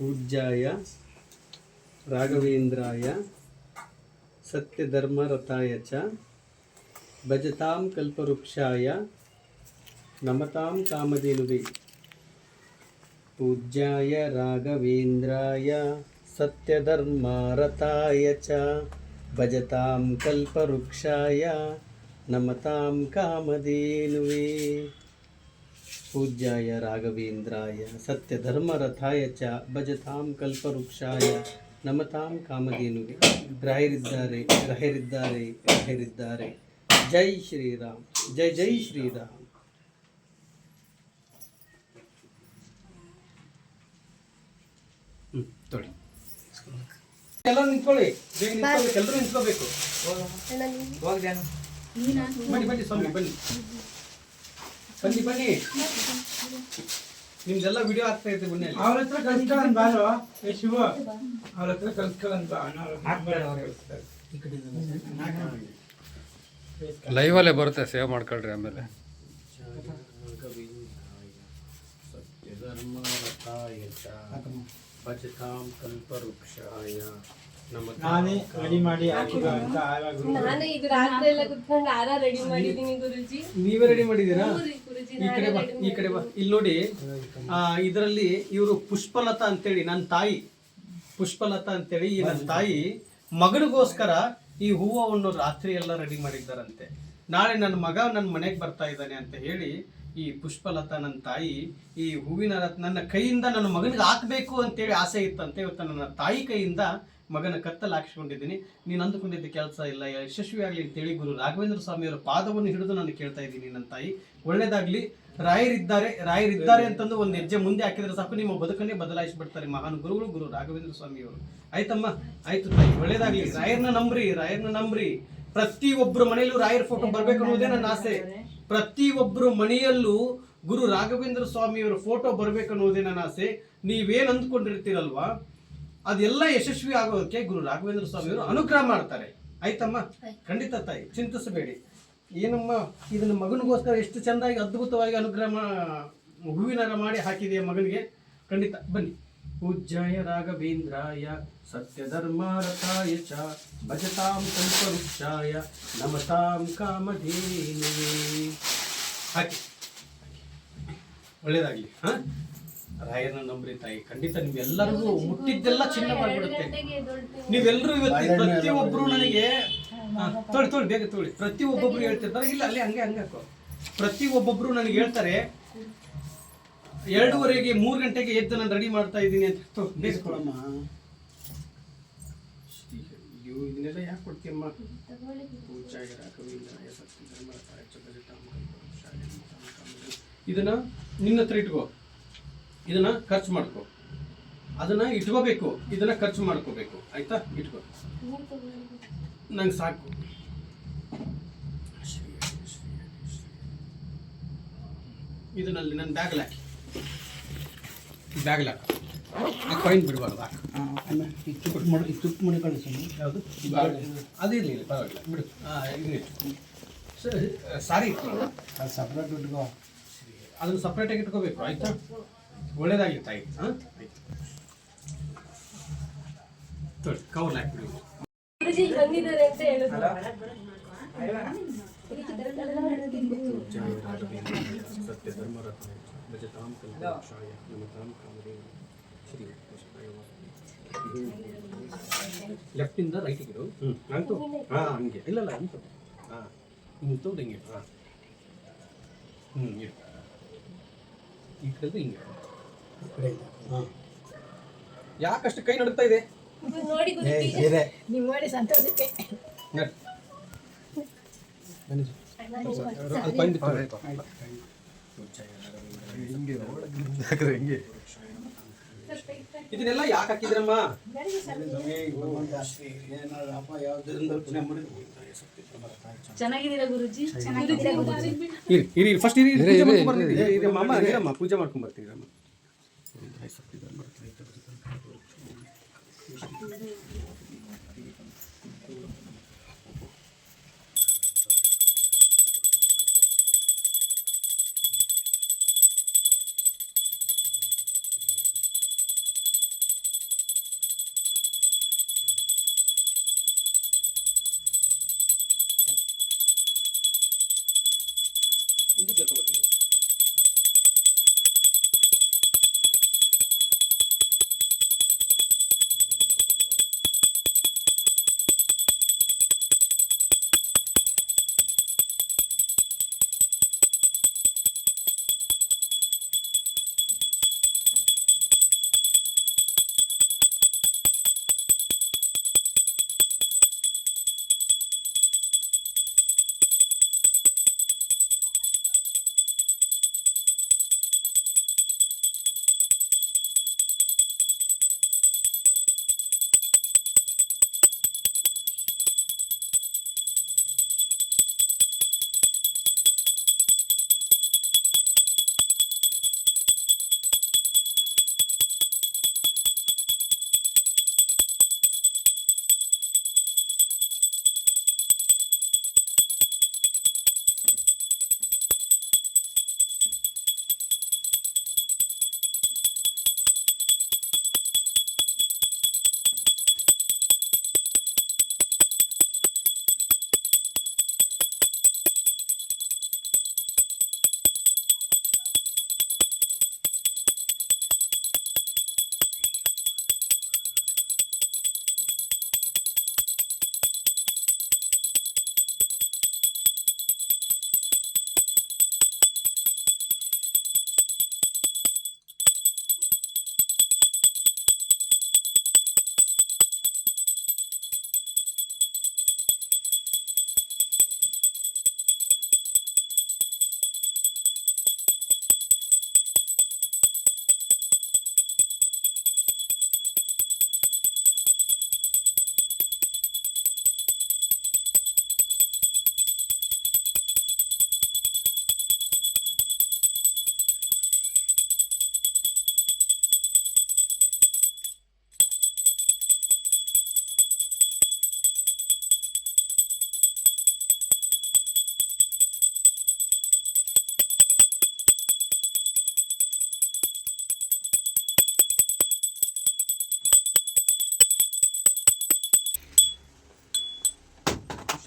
ಪೂಜ್ಯಾಯ, ರಾಘವೇಂದ್ರಾಯ ಸತ್ಯಧರ್ಮರಥಾಯ ಚ, ಭಜತಾಂ ಕಲ್ಪವೃಕ್ಷಾಯ, ನಮತಾಂ ಕಾಮಧೇನುವೆ. ಪೂಜ್ಯಾಯ, ರಾಘವೇಂದ್ರಾಯ ಸತ್ಯಧರ್ಮರಥಾಯ ಚ, ಭಜತಾಂ ಕಲ್ಪವೃಕ್ಷಾಯ, ನಮತಾಂ ಕಾಮಧೇನುವೆ. पूज्याय राघवेन्द्राय ಸತ್ಯಧರ್ಮರಥಾಯ ಚ ಭಜತಾಂ ಕಲ್ಪವೃಕ್ಷಾಯ ನಮತಾಂ ಕಾಮಧೇನುಗೆ ಗ್ರಾಹ್ಯರಿದ್ದಾರೆ ಗ್ರಾಹ್ಯರಿದ್ದಾರೆ ಗ್ರಾಹ್ಯರಿದ್ದಾರೆ ಜೈ ಶ್ರೀರಾಮ್ ಜೈ ಜೈ ಶ್ರೀರಾಮ್. ಎಲ್ಲರೂ ನಿಂತ್ಕೊಳ್ಳಿ. ಬೇಗ ಎಲ್ಲರೂ ನಿಂತ್ಕೋಬೇಕು. ಬನ್ನಿ ಬನ್ನಿ ಸ್ವಾಮಿ ಬನ್ನಿ. ಬನ್ನಿ ಬನ್ನಿ. ನಿಮ್ದೆಲ್ಲ ವಿಡಿಯೋ ಆಗ್ತಾ ಇದೆ ಬನ್ನಿ ಅಲ್ಲಿ. ಅವ್ರ ಹತ್ರ ಕಲ್ತ್ಕೊಳ್ಳೋಣ ಬಾರೋ ಏ ಶಿವ ಅವ್ರ ಹತ್ರ ಬಾ. ಅನಾರೋಗ್ಯ ಕಳಿಸ್ತಾರೆ. ಲೈವಲ್ಲೇ ಬರುತ್ತೆ ಸೇವ್ ಮಾಡ್ಕೊಳ್ರಿ ಆಮೇಲೆ. ಸತ್ಯಧರ್ಮರಥಾಯ ನಾನೇ ರೆಡಿ ಮಾಡಿ ಹಾಕಿರೋ ಅಂತ ಆವಾಗ ನಾನು ಇದು ರಾತ್ರಿ ಎಲ್ಲ ಕುತ್ಕೊಂಡು ಆರ ರೆಡಿ ಮಾಡಿದೀನಿ ಗುರುಜಿ. ನೀವೇ ರೆಡಿ ಮಾಡಿದ್ದೀರಾ? ಗುರುಜಿ ಈ ಕಡೆ ಬಾ ಈ ಕಡೆ ಬಾ. ಇಲ್ಲಿ ನೋಡಿ ಆ ಇದರಲ್ಲಿ ಇವರು ಪುಷ್ಪಲತಾ ಅಂತೇಳಿ ನನ್ನ ತಾಯಿ. ಪುಷ್ಪಲತಾ ಅಂತೇಳಿ ಈ ನನ್ನ ತಾಯಿ. ಮಗನಿಗೋಸ್ಕರ ಈ ಹೂವನ್ನು ರಾತ್ರಿ ಎಲ್ಲ ರೆಡಿ ಮಾಡಿದ್ದಾರಂತೆ. ನಾಳೆ ನನ್ನ ಮಗ ನನ್ನ ಮನೆಗೆ ಬರ್ತಾ ಇದ್ದಾನೆ ಅಂತ ಹೇಳಿ ಈ ಪುಷ್ಪಲತಾ ನನ್ನ ತಾಯಿ ಈ ಹೂವಿನ ರತ್- ನನ್ನ ಕೈಯಿಂದ ನನ್ನ ಮಗನಿಗೆ ಹಾಕಬೇಕು ಅಂತೇಳಿ ಆಸೆ ಇತ್ತಂತೆ ಇವತ್ತು ನನ್ನ ತಾಯಿ ಕೈಯಿಂದ ಮಗನ ಕತ್ತಲ್ಲಿ ಹಾಕಿಸ್ಕೊಂಡಿದ್ದೀನಿ. ನೀನು ಅಂದುಕೊಂಡಿದ್ದ ಕೆಲಸ ಇಲ್ಲ. ಯಶಸ್ವಿ ಆಗಲಿ ಅಂತೇಳಿ ಗುರು ರಾಘವೇಂದ್ರ ಸ್ವಾಮಿಯವರ ಪಾದವನ್ನು ಹಿಡಿದು ನಾನು ಕೇಳ್ತಾ ಇದ್ದೀನಿ ನನ್ನ ತಾಯಿ. ಒಳ್ಳೇದಾಗ್ಲಿ ರಾಯರಿದ್ದಾರೆ ರಾಯರಿದ್ದಾರೆ ಅಂತಂದು ಒಂದು ಹೆಜ್ಜೆ ಮುಂದೆ ಹಾಕಿದ್ರೆ ಸಾಕು. ನಿಮ್ಮ ಬದುಕನ್ನೇ ಬದಲಾಯಿಸಿಬಿಡ್ತಾರೆ ಮಹಾನ್ ಗುರುಗಳು ಗುರು ರಾಘವೇಂದ್ರ ಸ್ವಾಮಿಯವರು ಆಯ್ತಮ್ಮ? ಆಯ್ತು ತಾಯಿ. ಒಳ್ಳೇದಾಗ್ಲಿ. ರಾಯರ್ನ ನಂಬ್ರಿ ರಾಯರ್ನ ನಂಬ್ರಿ. ಪ್ರತಿ ಒಬ್ಬರು ಮನೆಯಲ್ಲೂ ರಾಯರ್ ಫೋಟೋ ಬರ್ಬೇಕು ಅನ್ನೋದೇ ನನ್ನ ಆಸೆ. ಪ್ರತಿ ಒಬ್ಬರು ಮನೆಯಲ್ಲೂ ಗುರು ರಾಘವೇಂದ್ರ ಸ್ವಾಮಿಯವರ ಫೋಟೋ ಬರ್ಬೇಕು ಅನ್ನೋದೇ ನನ್ನ ಆಸೆ. ನೀವೇನ್ ಅಂದ್ಕೊಂಡಿರ್ತೀರಲ್ವಾ? ಅದೆಲ್ಲ ಯಶಸ್ವಿ ಆಗೋದಕ್ಕೆ ಗುರು ರಾಘವೇಂದ್ರ ಸ್ವಾಮಿಯವರು ಅನುಗ್ರಹ ಮಾಡ್ತಾರೆ. ಆಯ್ತಮ್ಮ? ಖಂಡಿತ ತಾಯಿ ಚಿಂತಿಸಬೇಡಿ. ಏನಮ್ಮ ಇದನ್ನ ಮಗನಿಗೋಸ್ಕರ ಎಷ್ಟು ಚೆಂದಾಗಿ ಅದ್ಭುತವಾಗಿ ಅನುಗ್ರಹ ಹೂವಿನ ಹೂವಿನರ ಮಾಡಿ ಹಾಕಿದೆಯ ಮಗನಿಗೆ? ಖಂಡಿತ ಬನ್ನಿ. ಪೂಜ್ಯಾಯ ರಾಘವೇಂದ್ರಾಯ ಸತ್ಯಧರ್ಮಾರಥಾಯ ಚ ಭಜತಾಂ ಕಲ್ಪವೃಕ್ಷಾಯ ನಮತಾಂ ಕಾಮಧೇನುವೇ. ಹಾಕಿ. ಒಳ್ಳೆಯದಾಗಲಿ ಹಾ? ರಾಯನ ನಂಬ್ರಿ ತಾಯಿ. ಖಂಡಿತ ನಿಮ್ಗೆಲ್ಲರಿಗೂ ಮುಟ್ಟಿದ್ದೆಲ್ಲ ಚಿನ್ನ ಮಾಡಿಬಿಡುತ್ತೆ. ನೀವೆಲ್ಲರೂ ಇವತ್ತು ಪ್ರತಿಯೊಬ್ರು ನನಗೆ ಹಾ, ತೊಳಿ ತೊಳಿ ಬೇಗ ತೊಳಿ. ಪ್ರತಿ ಒಬ್ಬೊಬ್ರು ಹೇಳ್ತಿರ್ತಾರೆ ಇಲ್ಲ ಅಲ್ಲಿ ಹಂಗೆ ಹಂಗೆ ಹಾಕೋ. ಪ್ರತಿ ಒಬ್ಬೊಬ್ರು ನನಗೆ ಹೇಳ್ತಾರೆ ಎರಡೂವರೆಗೆ ಮೂರು ಗಂಟೆಗೆ ಎದ್ದು ನಾನು ರೆಡಿ ಮಾಡ್ತಾ ಇದ್ದೀನಿ ಅಂತ ಕೊಡಮ್ಮ ಅಯ್ಯೋ ಇದನ್ನೆಲ್ಲ ಯಾಕೆ ಕೊಡ್ತೀಯಮ್ಮ? ಇದನ್ನ ನಿನ್ನ ಹತ್ರ ಇಟ್ಕೋ. ಇದನ್ನ ಖರ್ಚು ಮಾಡ್ಕೋ. ಅದನ್ನ ಇಟ್ಕೋಬೇಕು. ಇದನ್ನ ಖರ್ಚು ಮಾಡ್ಕೋಬೇಕು. ಆಯ್ತಾ? ಇಟ್ಕೋ. ನಂಗೆ ಸಾಕು. ಇದನ್ನಲ್ಲಿ ನನ್ನ ಬ್ಯಾಗ್ಲ ಹಾಕಿ. ಬ್ಯಾಗಲ್ಲಿ ಹಾಕು. ಕಾಯಿನ್ ಬಿಡಬಾರ್ದು ಹಾಕು. ಯಾವುದು? ಅದೇ ಇರಲಿ ಪರವಾಗಿಲ್ಲ. ಬಿಡು. ಹಾಂ ಇದನ್ನ ಸರಿ ಸಾರಿ ಇಟ್ಕೊಳ್ಳೋಣ. ಸಪ್ರೇಟ್ ಇಟ್ಕೋ. ಅದನ್ನು ಸಪ್ರೇಟಾಗಿ ಇಟ್ಕೋಬೇಕು ಆಯ್ತಾ? ಒಳ್ಳೇದಾಗಿತ್ತು ಆಯ್ತು. ಹಾಂ? ಆಯ್ತು. ತೊಳಿ ಕವರ್ ಹಾಕ್ಬಿಡಿ. ಗುರುಜಿ ಬಂದಿದ್ದಾರೆ ಅಂತ ಶ್ರೀ ಲೆಫ್ಟಿಂದ ರೈಟಿಗೆ ಇರು ಹ್ಞೂ ಅಂತು ಹಾಂ ಹಂಗೆ. ಇಲ್ಲ ಇಲ್ಲ ಅಂತು ಹಾಂ. ಹಿಂಗೆ ಹಿಂಗೆ ಹಾಂ. ಹ್ಞೂ ಇರು ಈ ಕಡೆ ಹಿಂಗೆ ಹಾಂ ಯಾಕಷ್ಟು ಕೈ ನಡುತ್ತಾ ಇದೆ ನೋಡಿ ಗುರುಜಿ ನೀವು ಮಾಡಿ ಸಂತೋಷಕ್ಕೆ ನಡಿ. ಬನ್ನಿ ಸರ್. ಅದು ಪಾಯಿಂಟ್ ಬಿತ್ತು. ಇದನ್ನೆಲ್ಲ ಯಾಕೆ ಹಾಕಿದ್ರಮ್ಮ ಚೆನ್ನಾಗಿದ್ದೀರಾ ಗುರುಜಿ ಇರಿ ಇರಿ ಫಸ್ಟ್ ಇರಿ ಇರಿ, ಪೂಜೆ ಮಾಡ್ಕೊಂಡ್ ಬರ್ತೀನಿ. ಇರಿ, ಇರಿ, ಮಾಮ ಇರಮ್ಮ ಪೂಜೆ ಮಾಡ್ಕೊಂಡ್ ಬರ್ತೀರಾ ಇರಮ್ಮ. 이거 제가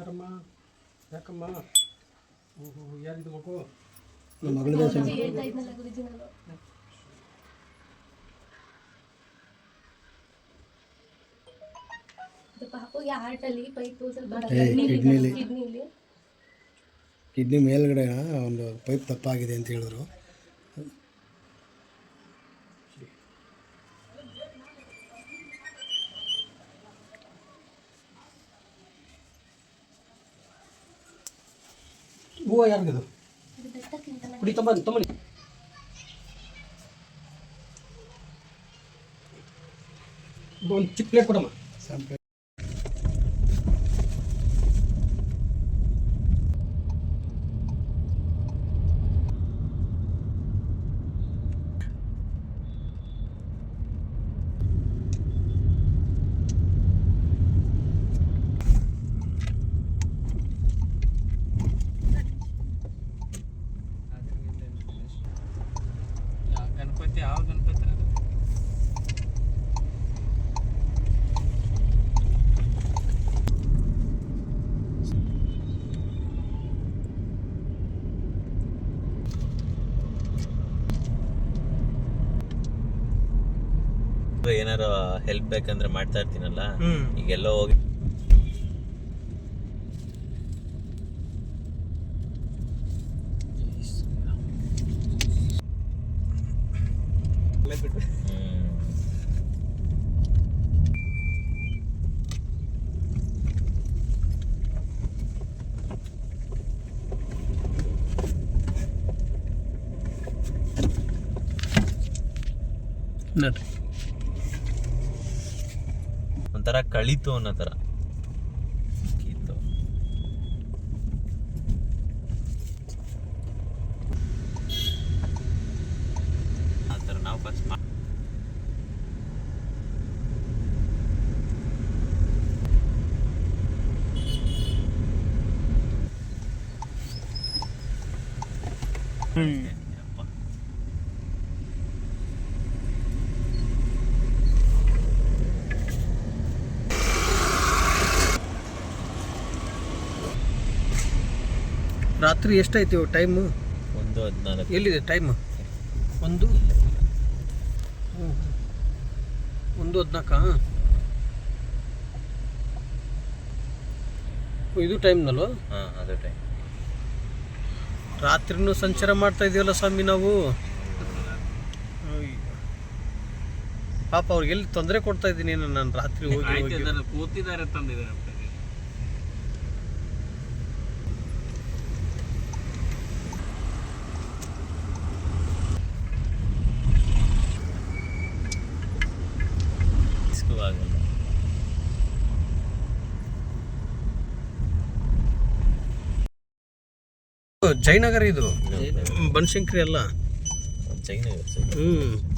ಹುಷಾರಮ್ಮ? ಯಾಕಮ್ಮ? ಯಾರಿದು ಮಗು? ನಮ್ಮ ಮಗಳ ಇದ್ನಲ್ಲ ಗುರುಜಿ ನಾನು ಇದು ಪಾಪುಗೆ ಹಾರ್ಟ್ ಅಲ್ಲಿ ಪೈಪು ಸ್ವಲ್ಪ ಕಿಡ್ನಿಲಿ ಕಿಡ್ನಿ ಮೇಲ್ಗಡೆ ಒಂದು ಪೈಪ್ ತಪ್ಪಾಗಿದೆ ಅಂತ ಹೇಳಿದ್ರು. ಹೂವು ಯಾರಿಗದು? ಕುಡಿ ತಮ್ಮ ತಮ್ಮನಿ ಒಂದು ಚಿಕ್ಕ ಪ್ಲೇಟ್ ಕೊಡಮ್ಮ. ಏನಾರ ಹೆಲ್ಪ್ ಬೇಕಂದ್ರೆ ಮಾಡ್ತಾ ಇರ್ತೀನಲ್ಲ ಈಗೆಲ್ಲ ಹೋಗಿ. ನಡ್ರಿ ಒಂಥರ ಕಳೀತು ಅನ್ನೋ ಥರ ಕಿತ್ತು ಆ ಥರ ನಾವು ಫಸ್ಟ್ ರಾತ್ರಿ ಎಷ್ಟಾಯ್ತು ಟೈಮು? ಒಂದು ಹದಿನಾಲ್ಕು. ಎಲ್ಲಿದೆ ಟೈಮ್? ಒಂದು? ಹ್ಞೂ ಒಂದು ಹದಿನಾಲ್ಕಾ? ಇದು ಟೈಮ್ನಲ್ವ ಹಾಂ ಅದು ಟೈಮ್ ರಾತ್ರಿನೂ ಸಂಚಾರ ಮಾಡ್ತಾ ಇದೀವಲ್ಲ ಸ್ವಾಮಿ ನಾವು. ಪಾಪ ಅವ್ರಿಗೆ ಎಲ್ಲಿ ತೊಂದರೆ ಕೊಡ್ತಾ ಇದ್ದೀನಿ ನಾನು ರಾತ್ರಿ ಹೋಗಿ ಕೂತಿದ್ದಾರೆ ತಂದಿದ್ದಾರೆ. ಜಯನಗರ ಇದು? ಬನಶಂಕರಿ ಅಲ್ಲ? ಜಯನಗರ ಹ್ಮ್.